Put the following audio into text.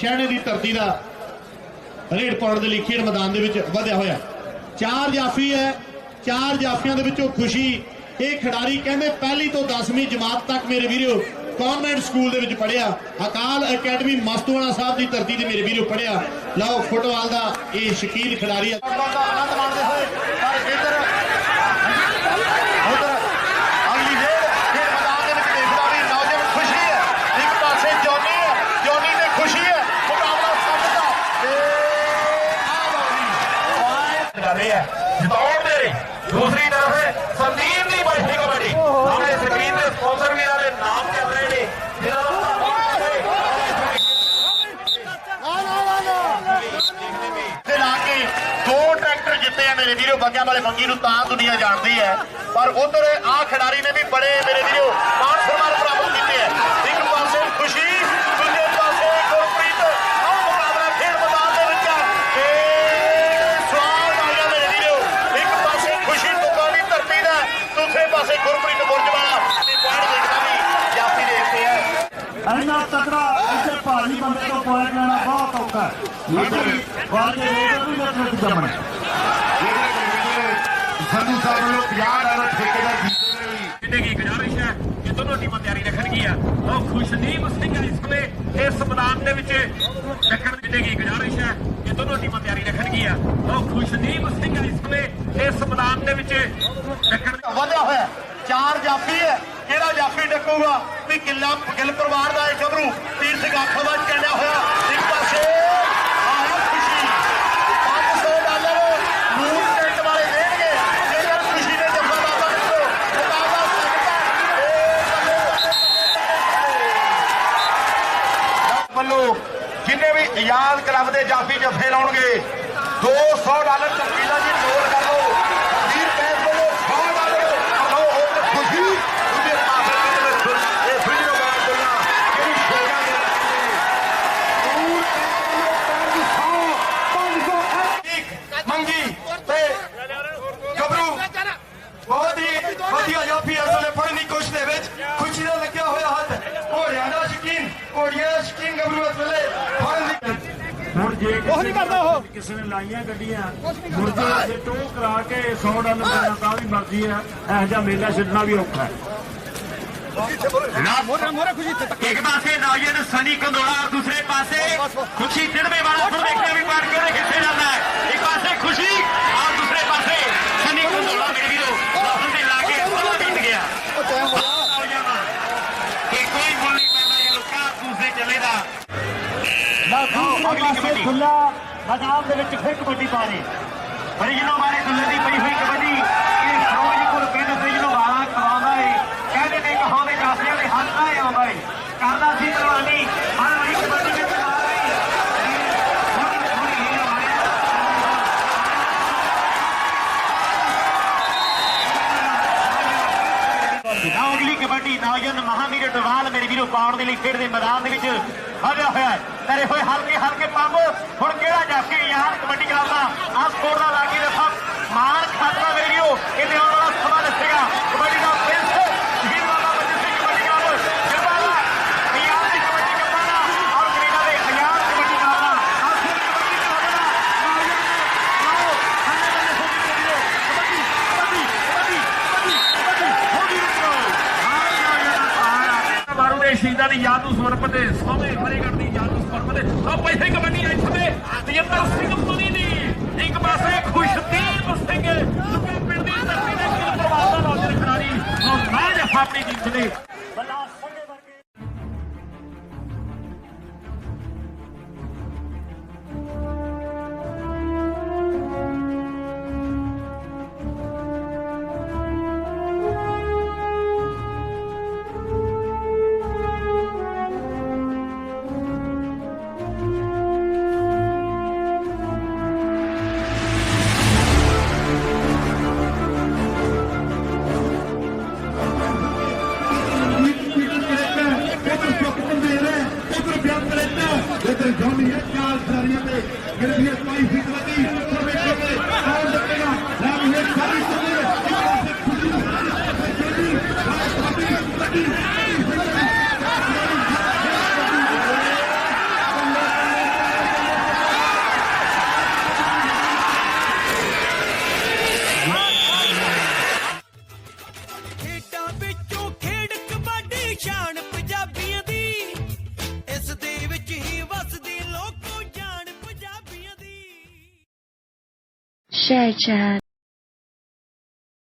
ਸ਼ਹਿਣੇ ਦੀ ਧਰਤੀ ਦਾ ਰੇਡ ਪਾਉਣ ਦੇ ਲਈ ਖੇਡ ਮੈਦਾਨ ਦੇ ਵਿੱਚ ਵਧਿਆ ਹੋਇਆ। ਚਾਰ ਜਾਫੀ ਹੈ, ਚਾਰ ਜਾਫੀਆਂ ਦੇ ਵਿੱਚੋਂ ਖੁਸ਼ੀ। ਇਹ ਖਿਡਾਰੀ ਕਹਿੰਦੇ ਪਹਿਲੀ ਤੋਂ 10ਵੀਂ ਜਮਾਤ ਤੱਕ ਮੇਰੇ ਵੀਰੋ ਕਨਵੈਂਟ ਸਕੂਲ ਦੇ ਵਿੱਚ ਪੜਿਆ ਅਕਾਲ ਅਕੈਡਮੀ ਮਸਤੂਆਣਾ ਸਾਹਿਬ ਦੀ ਧਰਤੀ ਤੇ ਮੇਰੇ ਵੀਰੋ ਪੜਿਆ ਲਓ ਫੁੱਟਬਾਲ ਦਾ ਇਹ ਸ਼ਕੀਨ ਖਿਡਾਰੀ ਹੈ ਦਾ ਆਨੰਦ ਮਾਣਦੇ ਹੋਏ ਪਰ ਇੱਧਰ ਉਧਰ ਅਗਲੀ ਵੇਰ ਖੇਡ ਮੈਦਾਨ ਦੇ ਵਿੱਚ ਦੇਖਦਾ ਵੀ ਨੌਜਵਾਨ ਖੁਸ਼ੀ ਹੈ ਇੱਕ ਪਾਸੇ ਜੋਨੀ ਹੈ ਜੋਨੀ ਤੇ ਖੁਸ਼ੀ ਹੈ ਮੁਕਾਬਲਾ ਸਮਝਦਾ ਤੇ ਆ ਬਾਉਲੀ ਕਰ ਰਹੀ ਹੈ ਜਿਤਾਉਣ ਦੇ ਲਈ ਦੂਸਰੀ ਤਰਫ ਸੰਦੀਪ ਦੀ ਬੈਠੀ ਕਬੱਡੀ ਆਪਣੇ ਸਕਰੀਨ ਤੇ ਸਪਾਂਸਰ ਵੀਰਾਂ ਦੇ ਨਾਮ ਚੱਲ ਰਹੇ ਨੇ। ਜਿਹਨਾਂ ਦਾ ਲਾ ਕੇ ਦੋ ਟਰੈਕਟਰ ਜਿੱਤੇ ਆ ਮੇਰੇ ਵੀਰੋ, ਬੰਗਿਆਂ ਵਾਲੇ ਮੰਗੀ ਨੂੰ ਤਾਂ ਦੁਨੀਆ ਜਾਣਦੀ ਹੈ। ਪਰ ਉਧਰ ਆਹ ਖਿਡਾਰੀ ਨੇ ਵੀ ਬੜੇ ਮੇਰੇ ਵੀਰੋ ਮਾਣ ਸਨਮਾਨ ਪ੍ਰਾਪਤ ਕੀਤੇ ਹੈ ਇੱਕ ਪਾਸੇ ਖੁਸ਼ੀ ਦੂਜੇ ਪਾਸੇ ਗੁਰਪ੍ਰੀਤ ਆਹ ਮੁਕਾਬਲਾ ਖੇਡ ਮੈਦਾਨ ਦੇ ਵਿੱਚ ਤੇ ਸਵਾਲ ਆ ਗਿਆ ਮੇਰੇ ਵੀਰੋ ਇੱਕ ਪਾਸੇ ਖੁਸ਼ੀ ਤੁਕਾਂ ਦੀ ਧਰਤੀ ਦਾ ਦੂਸਰੇ ਪਾਸੇ ਗੁਰਪ੍ਰੀਤ ਬੁਰਜਵਾਲਾ ਤੇ ਪੁਆਇੰਟ ਦੇਖਦਾ ਵੀ ਜਾਫੀ ਦੇਖਦੇ ਆ ਇੰਨਾ ਤਕੜਾ ਇੱਥੇ ਭਾਰੀ ਬੰਦੇ ਤੋਂ ਪੁਆਇੰਟ ਲੈਣਾ ਬਹੁਤ ਔਖਾ ਹੈ ਲੇਕਿਨ ਵਾਜੇ ਰੇਡਰ ਵੀ ਵਿੱਚ ਵਿੱਚ ਜੰਮਣ ਸੰਧੂ ਸਾਹਿਬ ਵੱਲੋਂ 50 ਡਾਲਰ ਠੇਕੇਦਾਰ ਜੀਤੇ ਨੇ ਵੀ ਕਿਤੇ ਕੀ ਗੁਜ਼ਾਰਿਸ਼ ਹੈ ਕਿ ਦੋਨੋਂ ਟੀਮਾਂ ਤਿਆਰੀ ਰੱਖਣਗੀਆਂ ਉਹ ਖੁਸ਼ਦੀਪ ਸਿੰਘ ਇਸ ਵੇਲੇ ਇਸ ਮੈਦਾਨ ਦੇ ਵਿੱਚ ਚੱਕਣ ਕਿਤੇ ਕੀ ਗੁਜ਼ਾਰਿਸ਼ ਹੈ ਕਿ ਦੋਨੋਂ ਟੀਮਾਂ ਤਿਆਰੀ ਰੱਖਣਗੀਆਂ ਉਹ ਖੁਸ਼ਦੀਪ ਸਿੰਘ ਇਸ ਵੇਲੇ ਇਸ ਮੈਦਾਨ ਦੇ ਵਿੱਚ ਚੱਕਣ ਵਧਿਆ ਹੋਇਆ ਚਾਰ ਜਾਫੀ ਹੈ ਕਿਹੜਾ ਜਾਫੀ ਡੱਕੂਗਾ ਵੀ ਕਿੱਲਾ ਗਿੱਲ ਪਰਿਵਾਰ ਦਾ ਇਹ ਗੱਭਰੂ ਤੀਰ ਸਿੰਘ ਆਖੋ ਦਾ ਚੱਲਿਆ ਹੋਇਆ ਇੱਕ ਪਾਸੇ ਆਇਆ ਖੁਸ਼ੀ 500 ਡਾਲਰ ਮੂਨ ਟੈਂਟ ਵਾਲੇ ਦੇਣਗੇ ਜੇਕਰ ਖੁਸ਼ੀ ਨੇ ਜੱਫਾ ਬਾਬਾ ਨੂੰ ਮੁਕਾਬਲਾ ਸਕਦਾ ਵੱਲੋਂ ਜਿੰਨੇ ਵੀ ਆਜ਼ਾਦ ਕਲੱਬ ਦੇ ਜਾਫੀ ਜੱਫੇ ਲਾਉਣਗੇ 200 ਡਾਲਰ ਚਮਕੀਲਾ ਜੀ, ਨੋਟ ਕਰ ਲਓ ਵੀਰ ਪੈਸ ਵੱਲੋਂ 100 ਡਾਲਰ ਲਓ ਉਹ ਤੇ ਖੁਸ਼ੀ ਦੂਜੇ ਪਾਸੇ ਦੇ ਵਿੱਚ ਇਹ ਵੀਡੀਓ ਬਣਾ ਦੇਣਾ ਜਿਹੜੀ ਸ਼ੇਰਾਂ ਦੇ ਇੱਕ ਮੰਗੀ ਤੇ ਗੱਭਰੂ ਬਹੁਤ ਹੀ ਵਧੀਆ ਜਾਫੀ ਇਸ ਵੇਲੇ ਫੜਨ ਦੀ ਕੋਸ਼ਿਸ਼ ਦੇ ਵਿੱਚ ਖੁਸ਼ੀ ਦਾ ਲੱਗਿਆ ਹੋਇਆ ਹੱਥ ਘੋੜਿਆਂ ਦਾ ਦਾ ਸ਼ਕੀਨ ਗੱਭਰੂ ਇਸ ਵੇਲੇ ਫੜਨ ਦੀ ਹੁਣ ਜੇ ਕਿਸੇ ਨਹੀਂ ਕਰਦਾ ਉਹ। ਕਿਸੇ ਨੇ ਲਾਈਆਂ ਗੱਡੀਆਂ ਮੁਰਜੇ ਜੇ ਟੋ ਕਰਾ ਕੇ 100 ਡਾਲਰ ਦੇਣਾ ਤਾਂ ਵੀ ਮਰਜ਼ੀ ਹੈ ਇਹੋ ਜਿਹਾ ਮੇਲਾ ਛੱਡਣਾ ਵੀ ਔਖਾ ਹੈ। ਇੱਕ ਪਾਸੇ ਨੌਜਵਾਨ ਸਨੀ ਕੰਦੋਲਾ ਔਰ ਦੂਸਰੇ ਪਾਸੇ ਖੁਸ਼ੀ ਦਿੜਵੇ ਵਾਲਾ ਦੇਖਿਆ ਵੀ ਪਾਰ ਕਿਹੜੇ ਖਿੱਸੇ ਜਾਂਦਾ ਹੈ ਇੱਕ ਪਾਸੇ ਖੁਸ਼ੀ ਔਰ ਦੂਸਰੇ ਪਾਸੇ ਸਨੀ ਕੰਦੋਲਾ ਮੇਰੇ ਵੀਰੋ ਲਾਹੌਰ ਦੇ ਲਾ ਕੇ ਸਭ ਜਿੱਤ ਗਿਆ ਕਿ ਕੋਈ ਮੁੱਲ ਨਹੀਂ ਪੈਂਦਾ ਇਹ ਲੋਕਾਂ ਦੂਸਰੇ ਚੱਲੇ ਦਾ ਅਗਲੀ ਪਾਸੇ ਖੁੱਲਾ ਮੈਦਾਨ ਦੇ ਵਿੱਚ ਫਿਰ ਕਬੱਡੀ ਪਾ ਰਹੇ ਫਰਿਜਨੋਂ ਬਾਰੇ ਖੁੱਲ੍ਹੇ ਦੀ ਪਈ ਹੋਈ ਕਬੱਡੀ। ਇਹ ਫਿਰੋਜ਼ਪੁਰ ਪਿੰਡ ਫਰਿਜਨੋਂ ਵਾਲਾ ਕਰਾਉਂਦਾ ਏ। ਕਹਿੰਦੇ ਨੇ ਕਹਾਉਂਦੇ ਜਾਫੀਆਂ ਦੇ ਹੱਥ ਆਏ ਆਉਂਦਾ ਏ। ਕਰਦਾ ਸੀ ਪਹਿਲਵਾਨੀ ਹਰ ਵਾਰੀ ਕਬੱਡੀ ਵਿੱਚ ਆ ਰਹੀ ਥੋੜੀ ਥੋੜੀ ਹੀਰ ਮਾਰਿਆ ਨਾ ਅਗਲੀ ਕਬੱਡੀ ਨੌਜਵਾਨ ਮਹਾਵੀਰ ਦਵਾਲ ਮੇਰੇ ਵੀਰੋ ਪਾਉਣ ਦੇ ਲਈ ਖੇਡ ਦੇ ਮੈਦਾਨ ਦੇ ਵਿੱਚ ਹਾਰਿਆ ਹੋਇਆ ਹੈ। ਤੇਰੇ ਹੋਏ ਹਲਕੇ ਹਲਕੇ ਪੰਬ ਹੁਣ ਕਿਹੜਾ ਜਾਫੀ ਯਾਰ ਕਬੱਡੀ ਕਲੱਬ ਦਾ ਆ ਸਕੋਰ ਦਾ ਕੇ ਰਫਾ ਮਾਨ ਖਾਤਰਾ ਮੇਰੇ ਇਹਦੇ ਆਉਣ ਵਾਲਾ ਸਮਾਂ ਦੱਸੇਗਾ। ਕਬੱਡੀ ਦਾ ਪ੍ਰਿੰਸ ਸ਼ਹੀਦ ਬਾਬਾ ਬੰਦੇ ਸਿੰਘ ਕਬੱਡੀ ਕਲੱਬ ਜਿੰਦਾਬਾਦ ਪੰਜਾਬ ਦੀ ਕਬੱਡੀ ਕਪਤਾਨਾ ਔਰ ਕੈਨੇਡਾ ਦੇ ਆਜ਼ਾਦ ਕਬੱਡੀ ਕਲੱਬ ਦਾ ਆ ਖੇਡ ਕਬੱਡੀ ਕਲੱਬ ਦਾ ਨੌਜਵਾਨ ਆਓ ਹੰਨੇ ਬੰਦੇ ਹੋ ਗਈ ਵੀਰੋ ਕਬੱਡੀ ਕਬੱਡੀ ਕਬੱਡੀ ਕਬੱਡੀ ਕਬੱਡੀ ਹੋ ਗਈ ਵੀਰੋ ਮਾਰੂ ਦੇ ਸ਼ਹੀਦਾਂ ਦੀ ਯਾਦ ਨੂੰ ਸਮਰਪਿਤ ਸੋਮੇ ਫਰੇਗੜ ਦੀ ਯਾਦ ਨੂੰ ਸਮਰਪਿਤ ਆ ਪੈਸੇ ਕਬੱਡੀ ਇਸ ਸਮੇਂ ਤੇਜਿੰਦਰ ਸਿੰਘ ਪੁਨੀ ਦੀ। ਇੱਕ ਪਾਸੇ ਖੁਸ਼ਦੀਪ ਸਿੰਘ। ਸੁੱਕੇ ਪਿੰਡ ਦੀ ਧਰਤੀ ਦੇ ਕਿਲ ਪਰਵਾਰ ਦਾ ਨੌਜਵਾਨ ਖਿਡਾਰੀ। ਉਹ ਮੈਚ ਆਪਣੀ ਟੀਮ ਦੇ 晒着。